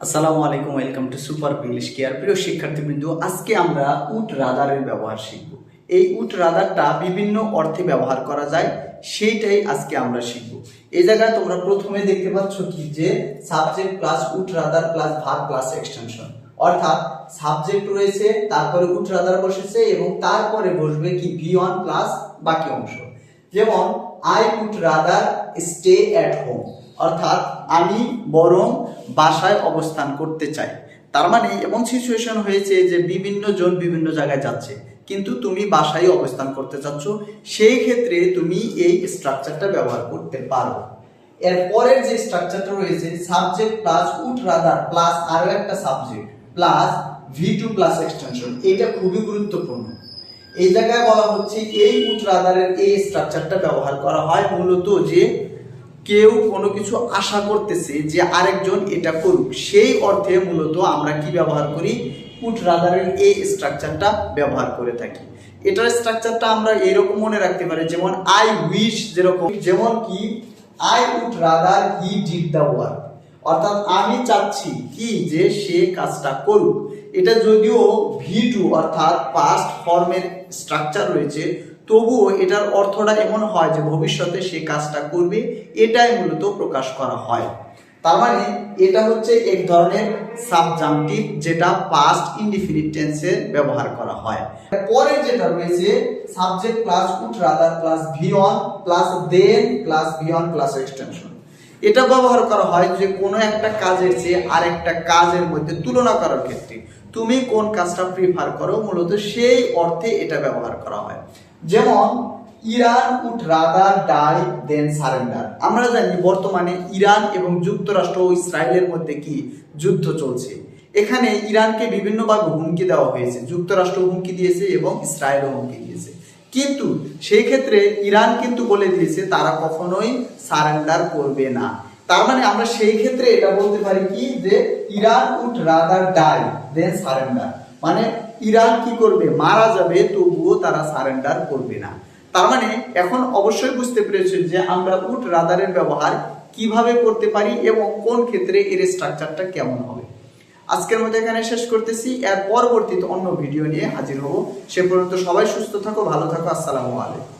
আসসালামু আলাইকুম, welcome to Super English Care. প্রিয় শিক্ষার্থীবৃন্দ, আজকে আমরা উট রাদারের ব্যবহার শিখব। এই উট রাদারটা বিভিন্ন অর্থে ব্যবহার করা যায়, সেইটাই আজকে আমরা শিখব। এই জায়গায় তোমরা প্রথমে দেখতে পাচ্ছ কি যে subject plus would rather plus verb plus extension অর্থাৎ সাবজেক্ট রয়েছে, তারপরে উট রাদার বসেছে এবং তারপরে বসবে কি ভি ওয়ান প্লাস বাকি অংশ। যেমন I would rather stay at home অর্থাৎ আমি বরং বাসায় অবস্থান করতে চাই। তার মানে এমন সিচুয়েশন হয়েছে যে বিভিন্ন জন বিভিন্ন জায়গায় যাচ্ছে। কিন্তু তুমি বাসায় অবস্থান করতে চাচ্ছ, সেই ক্ষেত্রে তুমি এই স্ট্রাকচারটা ব্যবহার করতে পারো। এরপরের যে স্ট্রাকচারটা রয়েছে subject plus would rather plus আরও একটা subject plus V two plus extension এটা খুবই গুরুত্বপূর্ণ। এই জায়গায় বলা হচ্ছে এই উট রাদারের এই স্ট্রাকচারটা ব্যবহার করা হয় মূলত যে কেউ কোনো কিছু আশা করতেছে যে আরেকজন এটা করুক, সেই অর্থে মূলত আমরা কি ব্যবহার করি? উট রাদারের এই স্ট্রাকচারটা ব্যবহার করে থাকি। এটার স্ট্রাকচারটা আমরা এরকম মনে রাখতে পারি, যেমন আই উইশ যেরকম, যেমন কি? I would rather he did the work অর্থাৎ আমি চাচ্ছি কি? যে সে কাজটা করুক। এটা যদিও ভি টু অর্থাৎ পাস্ট ফর্মের স্ট্রাকচার রয়েছে তবুও এটার অর্থটা এমন হয় যে ভবিষ্যতে সে কাজটা করবে, এটাই মূলত প্রকাশ করা হয়। তার মানে এটা হচ্ছে এক ধরনের সাবজাংটিভ যেটা পাস্ট ইনডিফিনিট টেন্সে ব্যবহার করা হয়। পরের যেটা রয়েছে subject plus would rather plus V one plus than plus V one plus extension এটা ব্যবহার করা হয় যে কোনো একটা কাজের চেয়ে আরেকটা কাজের মধ্যে তুলনা করার ক্ষেত্রে। তুমি কোন কাজটা প্রিফার করো, মূলত সেই অর্থে এটা ব্যবহার করা হয়। যেমন, Iran would rather, die, than surrender. আমরা জানি বর্তমানে ইরান এবং যুক্তরাষ্ট্র ও ইসরায়েলের মধ্যে কি যুদ্ধ চলছে। এখানে ইরানকে বিভিন্নভাবে হুমকি দেওয়া হয়েছে। যুক্তরাষ্ট্র হুমকি দিয়েছে এবং ইসরায়েলও হুমকি দিয়েছে। কিন্তু সেই ক্ষেত্রে ইরান কিন্তু বলে দিয়েছে, তারা কখনোই সারেন্ডার করবে না। তার মানে আমরা সেই ক্ষেত্রে এটা বলতে পারি কি যে, Iran would rather, die, than surrender. মানে ইরান কি করবে? মারা যাবে, তবুও তারা সারেন্ডার করবে না। তার মানে এখন অবশ্যই বুঝতে পেরেছেন যে আমরা উট রাদারের ব্যবহার কীভাবে করতে পারি এবং কোন ক্ষেত্রে এর স্ট্রাকচারটা কেমন হবে। আজকের মধ্যে এখানে শেষ করতেছি। এর পরবর্তীতে অন্য ভিডিও নিয়ে হাজির হব। সে পর্যন্ত সবাই সুস্থ থাকো, ভালো থাকো। আসসালামু আলাইকুম।